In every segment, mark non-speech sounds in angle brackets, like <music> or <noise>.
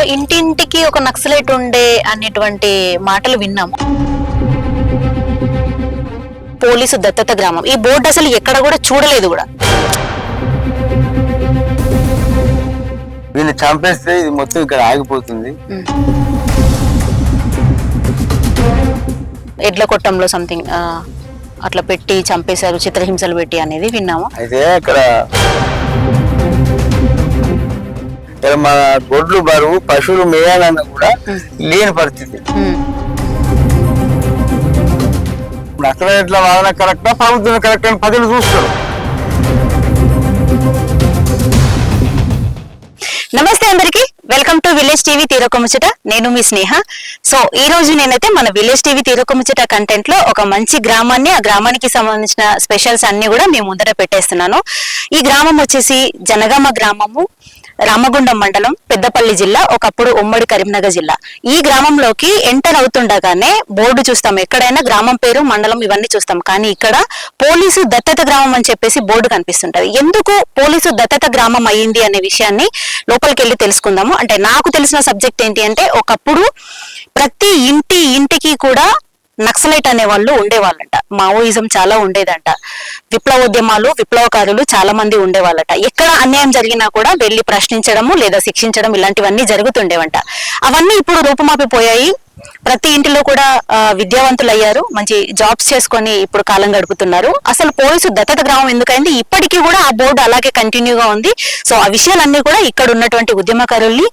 So ఇంటింటికి ఒక నక్సలైట్ ఉండే అనేటువంటి మాటలు విన్నాము. పోలీసు దత్తత గ్రామం. ఈ బోర్డు అసలు ఎక్కడ కూడా చూడలేదు కూడా. వీళ్ళు చంపేస్తే ఇది మొత్తం ఇక్కడ ఆగిపోతుంది. ఎడ్ల కొట్టంలో సంథింగ్ అట్లా పెట్టి చంపేశారు చిత్రహింసలు పెట్టి అనేది విన్నాము. అయితే ఇక్కడ మన గొడ్లు బరువు పశువులు మేయాలన్నా కూడా లేని పరిస్థితి. ఉమ్. నక్సలైట్ల వాదన కరెక్టా ప్రభుత్వం కరెక్ట్ అని ప్రజలు చూస్తారు. నమస్తే అందరికి. వెల్కమ్ టు విలేజ్ టీవీ తీరొక ముచ్చట. నేను మీ స్నేహ. సో ఈ రోజు నేనైతే మన విలేజ్ టీవీ తీరొక ముచ్చట కంటెంట్లో ఒక మంచి గ్రామాన్ని ఆ గ్రామానికి సంబంధించిన స్పెషల్స్ అన్ని కూడా మేము ముందర పెట్టేస్తున్నాను. ఈ గ్రామం వచ్చేసి జనగామ గ్రామము. రామగుండం మండలం పెద్దపల్లి జిల్లా ఒకప్పుడు ఉమ్మడి కరీంనగర్ జిల్లా. ఈ గ్రామంలోకి ఎంటర్ అవుతుండగానే బోర్డు చూస్తాం. ఎక్కడైనా గ్రామం పేరు మండలం ఇవన్నీ చూస్తాం. కానీ ఇక్కడ పోలీసు దత్తత గ్రామం అని చెప్పేసి బోర్డు కనిపిస్తుంటది. ఎందుకు పోలీసు దత్తత గ్రామం అయ్యింది అనే విషయాన్ని లోపలికి వెళ్ళి తెలుసుకుందాము. అంటే నాకు తెలిసిన సబ్జెక్ట్ ఏంటి అంటే ఒకప్పుడు ప్రతి ఇంటి ఇంటికి కూడా నక్సలైట్ అనే వాళ్ళు ఉండేవాళ్ళంట. మావోయిజం చాలా ఉండేదంట. విప్లవోద్యమాలు విప్లవకారులు చాలా మంది ఉండేవాళ్ళట. ఎక్కడ అన్యాయం జరిగినా కూడా వెళ్ళి ప్రశ్నించడము లేదా శిక్షించడం ఇలాంటివన్నీ జరుగుతుండేవంట. అవన్నీ ఇప్పుడు రూపుమాపిపోయాయి. ప్రతి ఇంటిలో కూడా విద్యావంతులు అయ్యారు మంచి జాబ్స్ చేసుకొని ఇప్పుడు కాలం గడుపుతున్నారు. అసలు పోలీసు దత్తత గ్రామం ఎందుకైంది? ఇప్పటికీ కూడా ఆ బోర్డు అలాగే కంటిన్యూగా ఉంది. సో ఆ విషయాలన్నీ కూడా ఇక్కడ ఉన్నటువంటి ఉద్యమకారుల్ని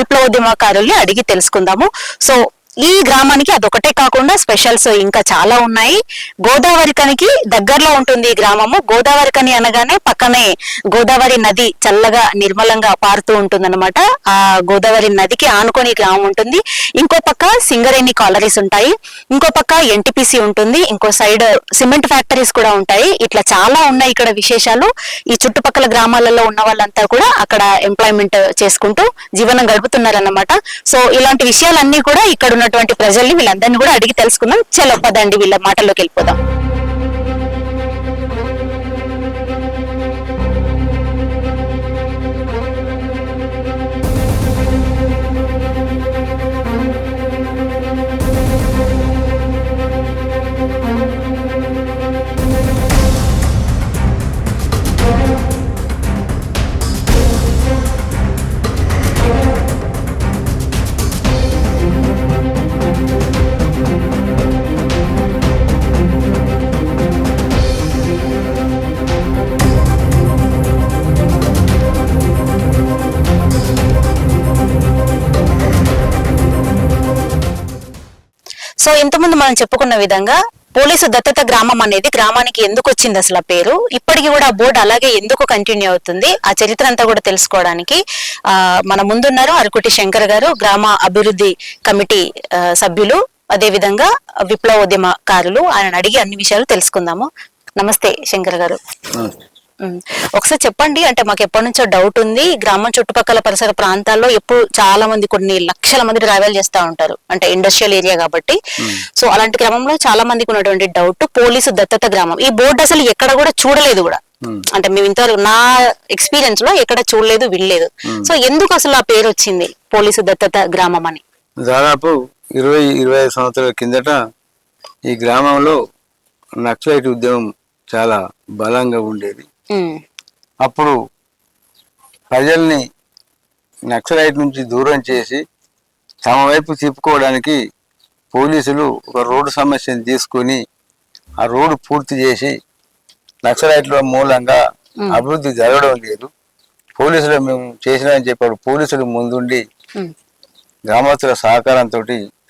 విప్లవ ఉద్యమకారుల్ని అడిగి తెలుసుకుందాము. సో ఈ గ్రామానికి అదొకటే కాకుండా స్పెషల్స్ ఇంకా చాలా ఉన్నాయి. గోదావరి కనికి దగ్గరలో ఉంటుంది ఈ గ్రామము. గోదావరి కని అనగానే పక్కనే గోదావరి నది చల్లగా నిర్మలంగా పారుతూ ఉంటుందన్నమాట. ఆ గోదావరి నదికి ఆనుకొని గ్రామం ఉంటుంది. ఇంకో పక్క సింగరేణి కాలరీస్ ఉంటాయి. ఇంకో పక్క ఎన్టీపీసీ ఉంటుంది. ఇంకో సైడ్ సిమెంట్ ఫ్యాక్టరీస్ కూడా ఉంటాయి. ఇట్లా చాలా ఉన్నాయి ఇక్కడ విశేషాలు. ఈ చుట్టుపక్కల గ్రామాలలో ఉన్న వాళ్ళంతా కూడా అక్కడ ఎంప్లాయ్మెంట్ చేసుకుంటూ జీవనం గడుపుతున్నారన్నమాట. సో ఇలాంటి విషయాలన్నీ కూడా ఇక్కడ ఉన్నటువంటి ప్రజల్ని వీళ్ళందరినీ కూడా అడిగి తెలుసుకుందాం. చలో పదండి వీళ్ళ మాటల్లోకి వెళ్ళిపోదాం. మనం చెప్పుకున్న విధంగా పోలీసు దత్తత గ్రామం అనేది గ్రామానికి ఎందుకు వచ్చింది అసలు ఆ పేరు? ఇప్పటికీ కూడా ఆ బోర్డు అలాగే ఎందుకు కంటిన్యూ అవుతుంది? ఆ చరిత్ర అంతా కూడా తెలుసుకోవడానికి ఆ మన ముందున్నారు అరకుటి శంకర్ గారు గ్రామ అభివృద్ధి కమిటీ సభ్యులు. అదే విధంగా విప్లవోద్యమకారులు. ఆయన అడిగి అన్ని విషయాలు తెలుసుకుందాము. నమస్తే శంకర్ గారు. ఒకసారి చెప్పండి అంటే మాకు ఎప్పటి నుంచో డౌట్ ఉంది. గ్రామం చుట్టుపక్కల పరిసర ప్రాంతాల్లో ఎప్పుడు చాలా మంది కొన్ని లక్షల మంది ట్రావెల్ చేస్తూ ఉంటారు. అంటే ఇండస్ట్రియల్ ఏరియా కాబట్టి. సో అలాంటి గ్రామంలో చాలా మందికి ఉన్నటువంటి డౌట్ పోలీసు దత్తత గ్రామం. ఈ బోర్డు అసలు ఎక్కడ కూడా చూడలేదు కూడా. అంటే మేము ఇంతవరకు నా ఎక్స్పీరియన్స్లో ఎక్కడ చూడలేదు వినలేదు. సో ఎందుకు అసలు ఆ పేరు వచ్చింది పోలీసు దత్తత గ్రామం అని? దాదాపు ఇరవై ఇరవై ఐదు సంవత్సరాల కిందట ఈ గ్రామంలో నక్సలైట్ ఉద్యమం చాలా బలంగా ఉండేది. అప్పుడు ప్రజల్ని నక్సలైట్ నుంచి దూరం చేసి తమ వైపు తిప్పుకోవడానికి పోలీసులు ఒక రోడ్డు సమస్యను తీసుకొని ఆ రోడ్డు పూర్తి చేసి నక్సలైట్ల మూలంగా అభివృద్ధి జరగడం లేదు. పోలీసులు మేము చేసినామని చెప్పాడు పోలీసులు ముందుండి గ్రామస్తుల సహకారంతో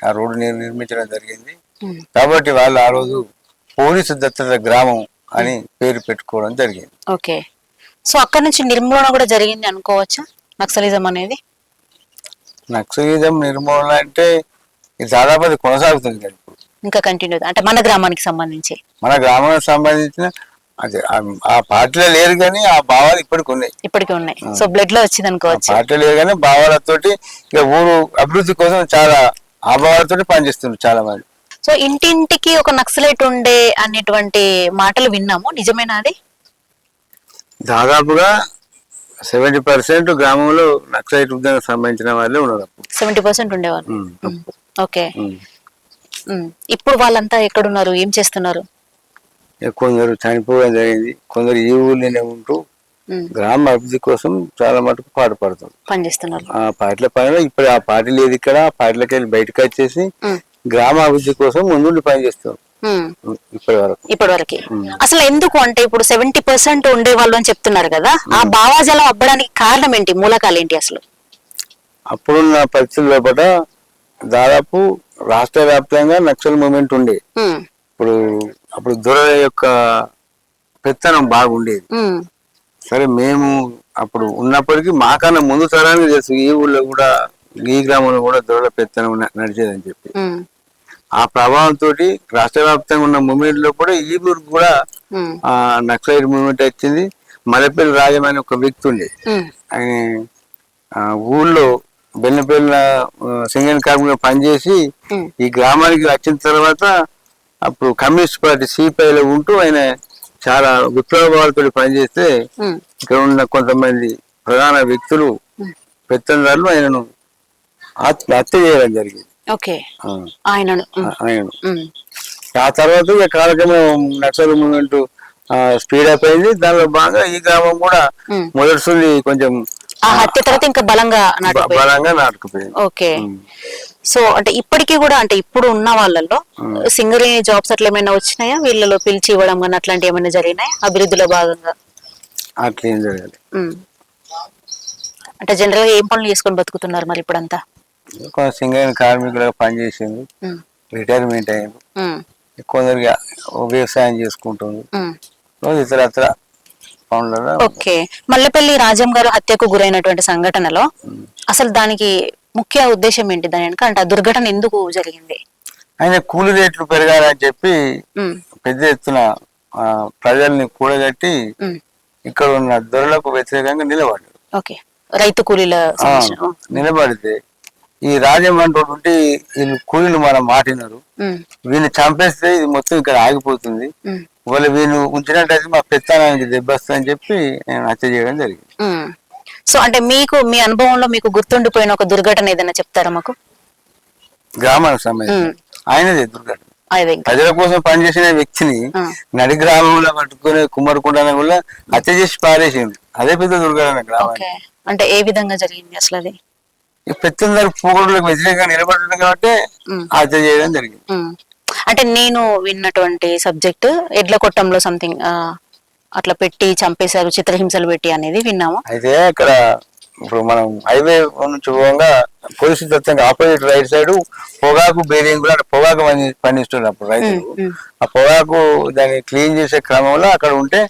ఆ రోడ్డు నిర్- నిర్మించడం జరిగింది. కాబట్టి వాళ్ళు ఆ రోజు పోలీసు దత్తత గ్రామం అని పేరు పెట్టుకోవడం జరిగింది. ఓకే. సో అక్కడ నుంచి నిర్మూలన కూడా జరిగింది అనుకోవచ్చా? నక్సలిజం అనేది? నక్సలిజం నిర్మూలన అంటే ఇది దాదాపు అది కొనసాగుతుంది కదా ఇప్పుడు. ఇంకా కంటిన్యూ అంటే మన గ్రామానికి సంబంధించి. మన గ్రామానికి సంబంధించిన అదే ఆ- పార్టీలో లేరు కానీ ఆ భావాలు ఇప్పటికి ఉన్నాయి. ఇప్పటికీ ఉన్నాయి. సో బ్లడ్లో వచ్చింది అనుకోవచ్చు. పార్టీలో లేరు కానీ భావాలతోటి ఇక ఊరు అభివృద్ధి కోసం చాలా ఆ భావాలతోటి పనిచేస్తున్నారు చాలా మంది సో ఇంటింటికి ఒక నక్సలైట్ ఉండే అనేటువంటి మాటలు విన్నాము. నిజమేనా అది? దాదాపుగా సెవెంటీ పర్సెంట్ గ్రామంలో నక్సలైట్ సంబంధించిన వాళ్ళే ఉన్నారు సెవెంటీ పర్సెంట్ ఉండేవాళ్ళు. ఓకే. ఇప్పుడు వాళ్ళంతా ఎక్కడున్నారు? ఏం చేస్తున్నారు? కొందరు చనిపోవడం జరిగింది. కొందరు ఈ ఊళ్ళోనే ఉంటూ. గ్రామ అభివృద్ధి కోసం చాలా మటుకు పాటుపడుతుంది పనిచేస్తున్నారు. ఆ పార్టీల పైన ఇప్పుడు ఆ పార్టీ లేదు ఇక్కడ. ఆ పార్టీలకి వెళ్ళి బయటకు వచ్చేసి ఉమ్. గ్రామ అభివృద్ధి కోసం ముందుండి పనిచేస్తాం ఉమ్. ఇప్పటి వరకు ఇప్పటి వరకు ఉమ్. అసలు ఎందుకు అంటే ఇప్పుడు సెవెంటీ పర్సెంట్ ఉండేవాళ్ళు అని చెప్తున్నారు కదా ఆ భావాజలం అవ్వడానికి కారణం ఏంటి మూలకాలు ఏంటి అసలు అప్పుడున్న పరిస్థితుల లోపల దాదాపు రాష్ట్ర వ్యాప్తంగా నక్సల్ మూమెంట్ ఉండే. ఇప్పుడు అప్పుడు దొరల యొక్క పెత్తనం బాగుండేది. సరే మేము అప్పుడు ఉన్నప్పటికీ మాకన్నా ముందు తరానికి తెలుసు ఈ ఊళ్ళో కూడా ఈ గ్రామంలో కూడా దొరల పెత్తనం నడిచేదని చెప్పి. ఆ ప్రభావంతో రాష్ట్ర వ్యాప్తంగా ఉన్న మూమెంట్లో కూడా ఈ ఊరికి కూడా. ఆ నక్సలైట్ మూమెంట్ వచ్చింది మలపల్లి రాజం అనే ఒక వ్యక్తి ఉండే. ఆయన ఊళ్ళో బెల్లపల్లి సింగన్ కార్మికులు పనిచేసి. ఈ గ్రామానికి వచ్చిన తర్వాత అప్పుడు కమ్యూనిస్ట్ పార్టీ సిపిఐలో ఉంటూ ఆయన చాలా విప్లవాలతో పనిచేస్తే. ఇక్కడ ఉన్న కొంతమంది ప్రధాన వ్యక్తులు పెత్తందారులు ఆయనను హత్య చేయడం జరిగింది ఓకే. ఆయనను. ఆయనను. ఆ తర్వాత ఇక కాలక్రమం నక్సల్ మూమెంట్ స్పీడ్ అప్ అయింది. దానిలో బాగా ఈ గ్రామం కూడా. మొదటిసుంది కొంచెం ఆ హత్య తర్వాత ఇంకా బలంగా బలంగా నాటుకుపోయింది. ఓకే. సో అంటే ఇప్పటికీ కూడా అంటే ఇప్పుడు ఉన్న వాళ్ళలో సింగరేణి జాబ్స్ అట్లా ఏమైనా వచ్చినాయా? వీళ్ళలో పిలిచి ఇవ్వడం కానీ అట్లాంటి ఏమైనా జరిగినాయా? అభివృద్ధిలో భాగంగా? అట్లా ఏం. అంటే జనరల్గా ఏం పనులు చేసుకొని బతుకుతున్నారు మరి ఇప్పుడంతా? సింగరేణి కార్మికులుగా పనిచేసింది. రిటైర్మెంట్ అయింది. కొందరికి వ్యవసాయం చేసుకుంటుంది. ఇతరత్ర ఓకే మల్లెపల్లి రాజం గారు హత్యకు గురైనటువంటి సంఘటనలో అసలు దానికి ముఖ్య ఉద్దేశం ఏంటి దాని వెనక అంటే ఆ దుర్ఘటన ఎందుకు జరిగింది ఆయన కూలి రేట్లు పెరగాలని చెప్పి. పెద్ద ఎత్తున ప్రజల్ని కూడగట్టి. ఇక్కడ ఉన్న దొరలకు వ్యతిరేకంగా నిలబడ్డాడు ఓకే రైతు కూలీల నిలబడితే ఈ రాజ్యం అంటుంటే వీళ్ళు కూలీలు మనం మాటినారు. ఉమ్. వీళ్ళని చంపేస్తే ఇది మొత్తం ఇక్కడ ఆగిపోతుంది. వాళ్ళు వీళ్ళు ఉంచినట్టయితే మా పెత్తనానికి దెబ్బస్తుందని చెప్పి నేను హత్య చేయడం జరిగింది. సో అంటే మీకు మీ అనుభవంలో మీకు గుర్తుండిపోయిన ఒక దుర్ఘటన ఏదైనా చెప్తారా మాకు? గ్రామానికి సంబంధించి. ఉమ్. ఆయనదే దుర్ఘటన. ప్రజల కోసం పనిచేసిన వ్యక్తిని. నడి గ్రామంలో పట్టుకుని కుమ్మరుకుంటాన కూడా హత్య చేసి పారేసిండు. అదే పెద్ద దుర్ఘటన గ్రామానికి. అంటే ఏ విధంగా జరిగింది అసలు అది? ఈ పెత్తందరు పూగోడులకు వ్యతిరేకంగా నిలబడడం కాబట్టి. హత్య చేయడం జరిగింది. అంటే నేను విన్నటువంటి సబ్జెక్ట్ ఎడ్ల కొట్టంలో సంథింగ్ అట్లా పెట్టి చంపేశారు చిత్రహింసలు పెట్టి అనేది విన్నాము అయితే ఇక్కడ ఇప్పుడు మనం హైవే నుంచి పోగా పోలీసు దత్తంగా ఆపోజిట్ రైట్ సైడ్ పొగాకు బేరింగ్ కూడా పొగాకు పండి పండిస్తున్నారు అప్పుడు రైతులు. ఉమ్. ఆ పొగాకు దాన్ని క్లీన్ చేసే క్రమంలో అక్కడ ఉంటే.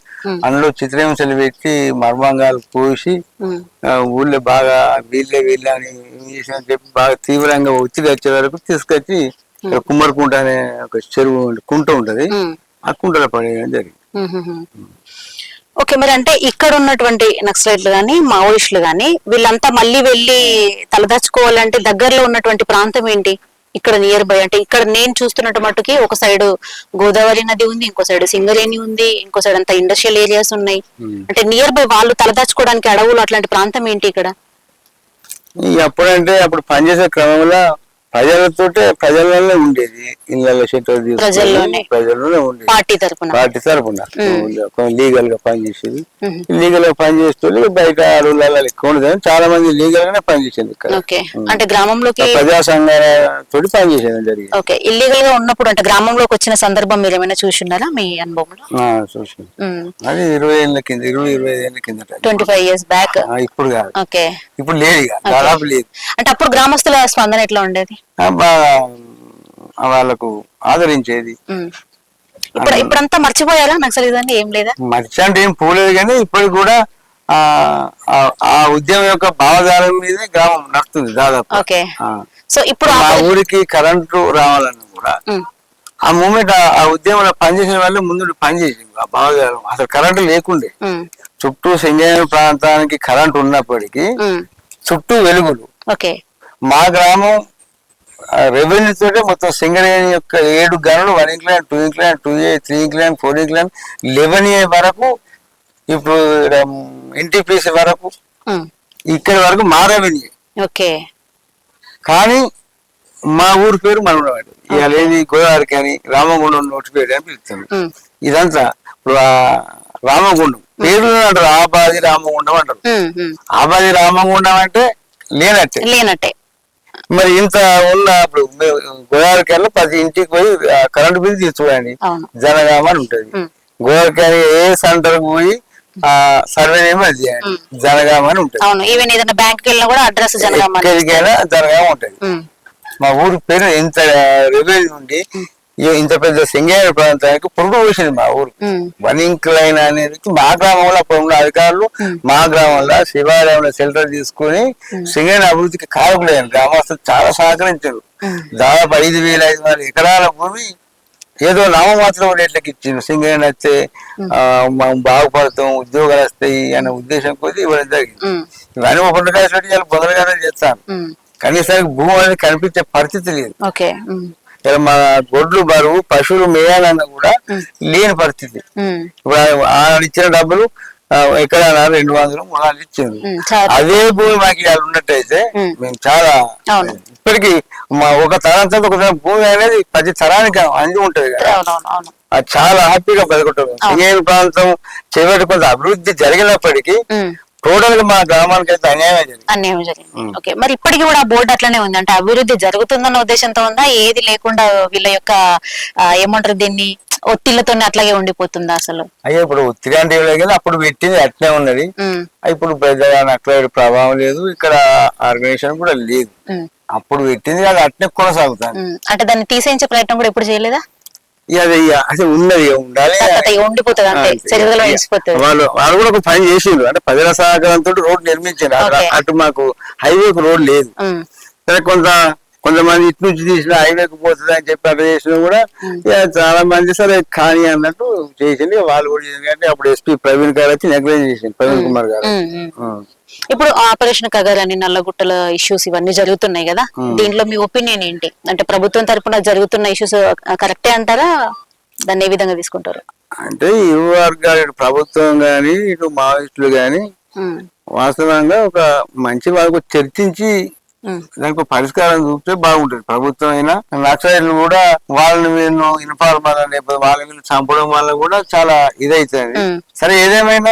అందులో చిత్రహింసలు పెట్టి మర్మంగాలు పూసి ఊళ్ళో బాగా వీళ్ళే వీళ్ళే అని చేసామని చెప్పి బాగా తీవ్రంగా ఒత్తిడి వచ్చే వరకు తీసుకొచ్చి కుమ్మరికుంట అనే ఒక చెరువు కుంట ఉంటది. ఆ కుంటలో పడేయడం జరిగింది. ఓకే మరి అంటే ఇక్కడ ఉన్నటువంటి నక్సలైట్లు గాని మావోయిస్టులు గాని వీళ్ళంతా మళ్ళీ వెళ్ళి తలదాచుకోవాలంటే దగ్గరలో ఉన్నటువంటి ప్రాంతం ఏంటి? ఇక్కడ నియర్ బై అంటే ఇక్కడ నేను చూస్తున్నట్టు మట్టుకి ఒక సైడ్ గోదావరి నది ఉంది ఇంకో సైడ్ సింగరేణి ఉంది ఇంకో సైడ్ అంతా ఇండస్ట్రియల్ ఏరియాస్ ఉన్నాయి. అంటే నియర్ బై వాళ్ళు తలదాచుకోవడానికి అడవులు అట్లాంటి ప్రాంతం ఏంటి ఇక్కడ? అప్పుడంటే అప్పుడు పనిచేసే క్రమంలో ప్రజలతోటే ప్రజలలోనే ఉండేది. ఇళ్ళలో షెటర్ ప్రజల్లోనే. ఉండేది. పార్టీ తరపున. పార్టీ తరపున. లీగల్గా పనిచేసేది. లీగల్గా పనిచేస్తూ బయట అడవులలో ఎక్కువ ఉండదు. చాలా మంది లీగల్ గానే పనిచేసేది ఇక్కడ. అంటే గ్రామంలోకి ప్రజా సంఘాలతో పనిచేసేది జరిగింది. ఓకే. ఇల్లీగల్గా ఉన్నప్పుడు అంటే గ్రామంలోకి వచ్చిన సందర్భం మీరు ఏమైనా చూసున్నారా మీ అనుభవంలో? ఆ, చూసాను అది ఇరవై ఏళ్ళ కింద ఇరవై ఇరవై ఏళ్ళ కిందట. ట్వంటీ ఫైవ్ ఇయర్స్ బ్యాక్ ఇప్పుడు కాదు. ఓకే. ఇప్పుడు లేదు దాదాపు లేదు. అంటే అప్పుడు గ్రామస్తుల స్పందన ఎట్లా ఉండేది? వాళ్ళకు ఆదరించేది. ఇప్పుడు ఇప్పుడంతా మర్చిపోయారా నక్సలిజాన్ని ఏం లేదా మర్చి అంటే ఏం పోలేదు కానీ ఇప్పటికి కూడా ఆ ఉద్యమం యొక్క భావజాలం మీదే గ్రామం నడుస్తుంది దాదాపు. సో ఇప్పుడు ఆ- ఊరికి కరెంటు రావాలన్నా కూడా. ఆ మూమెంట్ ఆ ఉద్యమంలో పనిచేసిన వాళ్ళు ముందు పనిచేసింది ఆ భావజాలం అసలు కరెంటు లేకుండే. చుట్టూ సింగేశ్వర ప్రాంతానికి కరెంటు ఉన్నప్పటికీ. చుట్టూ వెలుగులు ఓకే మా గ్రామం రెవెన్యూ తోటే మొత్తం సింగరేణి యొక్క ఏడు గనులు one incline two incline two A three incline four incline eleven A వరకు ఇప్పుడు ఎన్టీపీసీ వరకు ఉమ్, ఇక్కడి వరకు మా రెవెన్యూ ఓకే. కానీ మా ఊరి పేరు మనవాడు ఇవాళ ఏది గోదావరి కానీ రామగుండం నోటిఫైడ్ అని పిలుస్తాను ఇదంతా ఇప్పుడు రామగుండం. పేరు అంటారు ఆబాది రామగుండం అంటారు. ఆబాది రామగుండం అంటే లేనట్టే. లేనట్టే. మరి ఇంత ఉన్న ఇప్పుడు మేము గోదావరి కల్లా ప్రతి ఇంటికి పోయి కరెంట్ బిల్ తీసుకోండి. జనగామ అని ఉంటది. ఉమ్, గోదావరి ఏ సెంటర్ పోయి ఆ సర్వే నేమ్ అది చేయండి. జనగామ అని ఉంటది. అవును. ఈవెన్ ఏదైనా బ్యాంక్ వెళ్ళినా కూడా అడ్రస్ జనగామ ఉంటది. మా ఊరి పేరు ఎంత రెవెన్యూ ఉండి ఇంత పెద్ద సింగేర ప్రాంతానికి పురుగు పోసింది మా ఊరు. ఉమ్, వనింక్ లైన్ అనేది మా గ్రామంలో అప్పుడు ఉన్న అధికారులు మా గ్రామంలో శివాలయంలో షెల్టర్ తీసుకుని సింగేర అభివృద్ధికి కారకులైన గ్రామస్తులు చాలా సహకరించారు. దాదాపు ఐదు వేల ఐదు వందల ఎకరాల భూమి ఏదో నామమాత్రం రేట్లకి ఇచ్చిండు. సింగరేణి వస్తే మనం బాగుపడతాం ఉద్యోగాలు వస్తాయి అనే ఉద్దేశం కొద్ది ఇవ్వడం జరిగింది. ఇవన్నీ ఇలా బొదలుగానే చేస్తాను. కనీసానికి భూమి అనేది కనిపించే పరిస్థితి లేదు. ఇలా మన గొడ్లు బరువు పశువులు మేయాలన్నా కూడా లేని పరిస్థితి. ఇప్పుడు ఆ- ఆయన ఇచ్చిన డబ్బులు ఆ, ఎక్కడైనా రెండు వందలు మూడు వందలు ఇచ్చింది అదే భూమి మాకు ఇవాళ ఉన్నట్టయితే. మేము చాలా. ఇప్పటికి మా ఒక తరం తర్వాత ఒక తరం భూమి అనేది ప్రతి తరానికి అంది ఉంటది కదా. అది చాలా హ్యాపీగా బతుకుంటాం సింగేరు ప్రాంతం చివరి కొంత అభివృద్ధి జరిగినప్పటికీ. టోటల్గా మా గ్రామానికి అయితే అన్యాయం జరిగింది. అన్యాయం జరిగింది. ఓకే. మరి ఇప్పటికి కూడా బోర్డు అట్లనే ఉంది. అంటే అభివృద్ధి జరుగుతుందన్న ఉద్దేశంతో ఉందా? ఏది లేకుండా వీళ్ళ యొక్క ఏమంటారు దీన్ని ఒత్తిళ్ళతోనే అట్లాగే ఉండిపోతుందా అసలు? అయ్యో ఇప్పుడు ఒత్తిడి అంటే కానీ అప్పుడు పెట్టింది అట్నే ఉన్నది. ఇప్పుడు పెద్దగా నక్సలైట్ ప్రభావం లేదు. ఇక్కడ ఆర్గనైజేషన్ కూడా లేదు. అప్పుడు పెట్టింది అది అట్నే కొనసాగుతాను. అంటే దాన్ని తీసేయించే ప్రయత్నం కూడా ఎప్పుడు చేయలేదా? అసలు ఉన్నది ఉండాలి. ఉండిపోతుంది వాళ్ళు వాళ్ళు కూడా ఒక పని చేసిండ్రు. అంటే ప్రజల సహకారంతో రోడ్ నిర్మించారు. అటు మాకు హైవేకి రోడ్ లేదు. సరే కొంత కొంతమంది ఇటు నుంచి తీసిన హైవేకి పోతుంది అని చెప్పి అట్లా చేసినా కూడా చాలా మంది సరే కానీ అన్నట్టు చేసింది వాళ్ళు కూడా అంటే అప్పుడు ఎస్పీ ప్రవీణ్ గారు వచ్చి నెగ్లెక్ట్ చేసింది ప్రవీణ్ కుమార్ గారు. ఇప్పుడు ఆపరేషన్ కగర్ అని నల్లగుట్టల ఇష్యూస్ ఇవన్నీ జరుగుతున్నాయి కదా. దీంట్లో మీ ఒపీనియన్ ఏంటి? అంటే ప్రభుత్వం తరపున జరుగుతున్న ఇష్యూస్ కరెక్టే అంటారా? దాన్ని ఏ విధంగా తీసుకుంటారు? అంటే ఇరు వర్గాలు ఇటు ప్రభుత్వం గాని ఇటు మావోయిస్టులు గాని ఉమ్, వాస్తవంగా ఒక మంచి వాళ్ళకు చర్చించి దానికి పరిష్కారం చూపితే బాగుంటుంది. ప్రభుత్వం అయినా నక్సలైట్లు కూడా వాళ్ళని వీళ్ళు ఇన్ఫార్మర్ లేకపోతే వాళ్ళ వీళ్ళు చంపడం వల్ల కూడా చాలా ఇదైతుంది. సరే ఏదేమైనా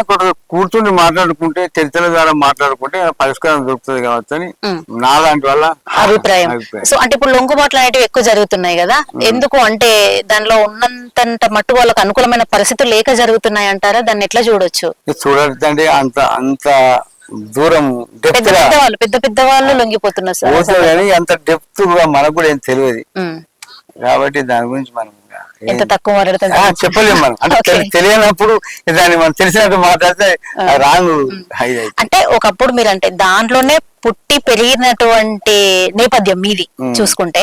కూర్చుని మాట్లాడుకుంటే చర్చల ద్వారా మాట్లాడుకుంటే పరిష్కారం దొరుకుతుంది కావచ్చు అని. నాలాంటి వల్ల అభిప్రాయం. సో అంటే ఇప్పుడు లొంగుబాట్లు అనేటివి ఎక్కువ జరుగుతున్నాయి కదా? ఎందుకు అంటే దానిలో ఉన్నంత మట్టు వాళ్ళకు అనుకూలమైన పరిస్థితులు లేక జరుగుతున్నాయి అంటారా దాన్ని ఎట్లా చూడొచ్చు? చూడాలంటే అంత అంత దూరం పెద్ద డెప్త్గా పెద్ద వాళ్ళు పెద్ద పెద్ద వాళ్ళు లొంగిపోతున్నారు సార్. కానీ అంత డెప్త్గా మనకు కూడా ఏం తెలియదు. ఉమ్. కాబట్టి దాని గురించి మనం ఇంకా ఏం- ఎంత తక్కువ మాట్లాడుతుంది ఆ, చెప్పలేము మనం. అంటే Okay. <laughs> తెలి- తెలియనప్పుడు దాన్ని మనం తెలిసినట్టు మాట్లాడితే రాంగ్ అవుతుంది అంటే ఒకప్పుడు మీరు అంటే దాంట్లోనే పుట్టి పెరిగినటువంటి నేపథ్యం మీది చూసుకుంటే.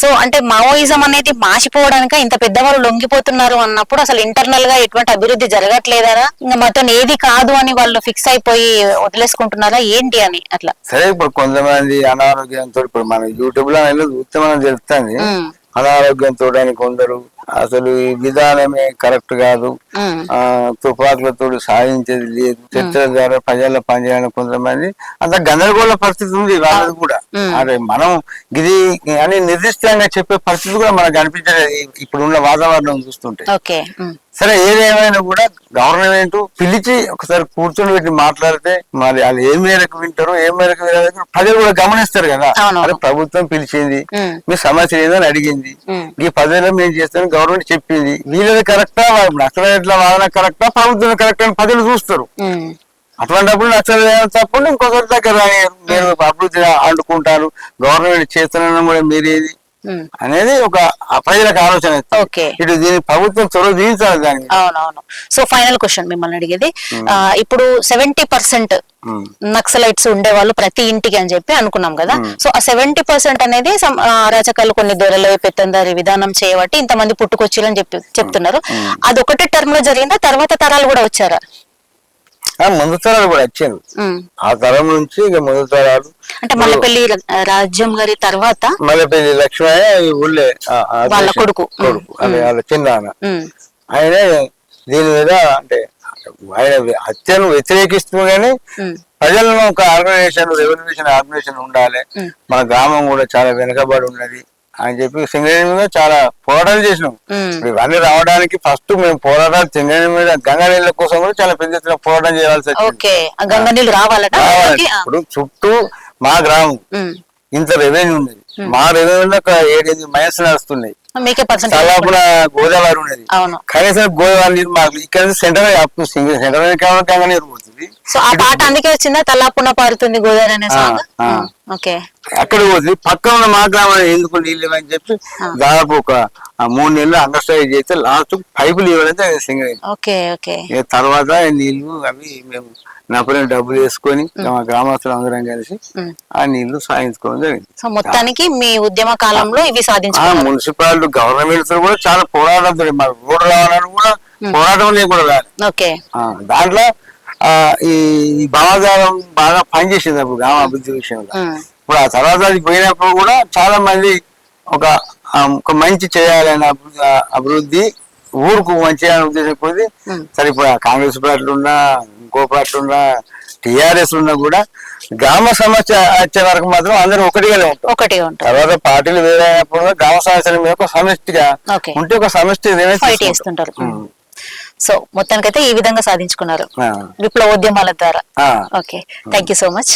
సో అంటే మావోయిజం అనేది మాసిపోవడానిక? ఇంత పెద్దవాళ్ళు లొంగిపోతున్నారు అన్నప్పుడు అసలు ఇంటర్నల్గా ఎటువంటి అభివృద్ధి జరగట్లేదా ఇంకా మొత్తం ఏది కాదు అని వాళ్ళు ఫిక్స్ అయిపోయి వదిలేసుకుంటున్నారా? ఏంటి అని అట్లా. సరే ఇప్పుడు కొంతమంది అనారోగ్యంతో ఇప్పుడు మన యూట్యూబ్లో చూస్తే మనం తెలుస్తుంది. ఉమ్, అనారోగ్యంతో కొందరు అసలు ఈ విధానమే కరెక్ట్ కాదు. ఆ తుపాకులతో సాధించేది లేదు. చర్చల ద్వారా ప్రజల్లో పనిచేయాలని కొంతమంది అంత గందరగోళ పరిస్థితి ఉంది వాళ్ళది కూడా. అదే మనం ఇది అని నిర్దిష్టంగా చెప్పే పరిస్థితి కూడా మనకు అనిపించలేదు. ఈ- ఇప్పుడున్న వాతావరణం చూస్తుంటే. సరే ఏదేమైనా కూడా గవర్నమెంట్ పిలిచి ఒకసారి కూర్చొని పెట్టి మాట్లాడితే మరి వాళ్ళు ఏ మేరకు వింటారో ఏ మేరకు ప్రజలు కూడా గమనిస్తారు కదా. అరే ప్రభుత్వం పిలిచింది మీ సమస్య ఏదని అడిగింది. ఈ పదేళ్ళు మేము చేస్తాను గవర్నమెంట్ చెప్పింది. వీళ్ళది కరెక్టా? నక్సలైట్ల వాదన కరెక్టా? ప్రభుత్వం కరెక్ట్ అని ప్రజలు చూస్తారు. అటువంటిప్పుడు నక్సలైట్ తప్పుడు ఇంకొకరి దగ్గర. మీరు అభివృద్ధి అంటుకుంటారు. గవర్నమెంట్ చేస్తున్నా కూడా మీరేది అనేది ఒక ప్రజలకు ఆలోచన. ఇటు దీని ప్రభుత్వం చొరవ తీయించాలి దానికి. అవునవును. సో ఫైనల్ క్వశ్చన్ మిమ్మల్ని అడిగేది. ఆ, ఇప్పుడు సెవెంటీ పర్సెంట్ ఉమ్. నక్సలైట్స్ ఉండేవాళ్ళు ప్రతి ఇంటికి అని చెప్పి అనుకున్నాం కదా. సో ఆ సెవెంటీ పర్సెంట్ అనేది అరాచకాలు కొన్ని దొరలు పెత్తందారి విధానం చేయబట్టి ఇంతమంది పుట్టుకొచ్చిరని చెప్పి చెప్తున్నారు. అది ఒకటే టర్మ్లో జరిగిందా? తర్వాత తరాలు కూడా వచ్చారా? ముందు తరాలు కూడా వచ్చారు. ఉమ్. ఆ తరం నుంచి ఇక ముందు తరాలు. అంటే మల్లపల్లి రాజ్యం గారి తర్వాత మల్లెపల్లి లక్ష్మయ్య ఈ ఊళ్ళే వాళ్ళ కొడుకు. కొడుకు అదే వాళ్ళ ఉమ్, ఆయనే దీని మీద అంటే ఆయన హత్యను వ్యతిరేకిస్తూ గానీ ప్రజలను ఒక ఆర్గనైజేషన్ రెవల్యూషన్ ఆర్గనైజేషన్ ఉండాలి. మన గ్రామం కూడా చాలా వెనుకబడి ఉన్నది. అని చెప్పి సింగరేణి మీద చాలా పోరాటాలు చేసినాం. ఇవన్నీ రావడానికి ఫస్ట్ మేము పోరాటాలు సింగరేణి మీద గంగా నీళ్ళ కోసం కూడా చాలా పెద్ద ఎత్తున పోరాటం చేయాల్సి వచ్చింది. ఇప్పుడు చుట్టూ మా గ్రామం ఇంత రెవెన్యూ ఉన్నది మా రెవెన్యూలో ఒక ఏడెనిమిది మైన్స్ నడుస్తున్నాయి. మీకే తలాపున గోదావరి ఉన్నది. అవును. కనీసం గోదావరి నీరు మాకు ఇక్కడ సెంటర్ సింగిల్ సెంటర్ కావాలి నీరు పోతుంది. సో ఆ పాట అందుకే వచ్చిందా? తల్లాపున పారుతుంది గోదావరి అనే సాంగ్. ఓకే అక్కడ పోతుంది. పక్కన ఉన్న మా గ్రామం ఎందుకు నీళ్ళు ఇవ్వని చెప్పి దాదాపు ఒక మూడు నెలలు అండర్స్టాండ్ చేస్తే లాస్ట్ పైపులు ఇవ్వాలంటే సింగల్ ఓకే ఓకే తర్వాత నీళ్ళు అవి మేము నప్పుడే డబ్బులు వేసుకొని మా గ్రామస్తులు అందరం కలిసి. ఆ నీళ్ళు సాధించుకోవడం జరిగింది. సో మొత్తానికి మీ ఉద్యమ కాలంలో ఇవి ఆ సాధించుకున్నారు. మున్సిపాలిటీ గవర్నమెంట్ కూడా చాలా పోరాటం రోడ్డు రావాలని కూడా పోరాటం లేకుండా ఓకే. దాంట్లో ఈ భావజాలం బాగా పనిచేసింది అప్పుడు గ్రామ అభివృద్ధి విషయంలో. ఇప్పుడు ఆ తర్వాత అది పోయినప్పుడు కూడా చాలా మంది ఒక మంచి చేయాలనే అభివృద్ధి ఊరుకు మంచి అనే ఉద్దేశం పోయి ఉమ్. సరే ఇప్పుడు కాంగ్రెస్ పార్టీలు ఉన్నా ఇంకో పార్టీలు ఉన్నా టిఆర్ఎస్ ఉన్నా కూడా గ్రామ సమస్య వచ్చే వరకు మాత్రం అందరూ ఒకటిగానే ఉంటాం. ఒకటి ఉంటారు తర్వాత పార్టీలు వేరే అయినప్పుడు గ్రామ సమస్యల మీద ఒక సమిష్టిగా ఉంటే ఒక సమిష్టి. చేస్తుంటారు. సో మొత్తానికైతే ఈ విధంగా సాధించుకున్నారు. విప్లవోద్యమాల ద్వారా. Okay. Thank you so much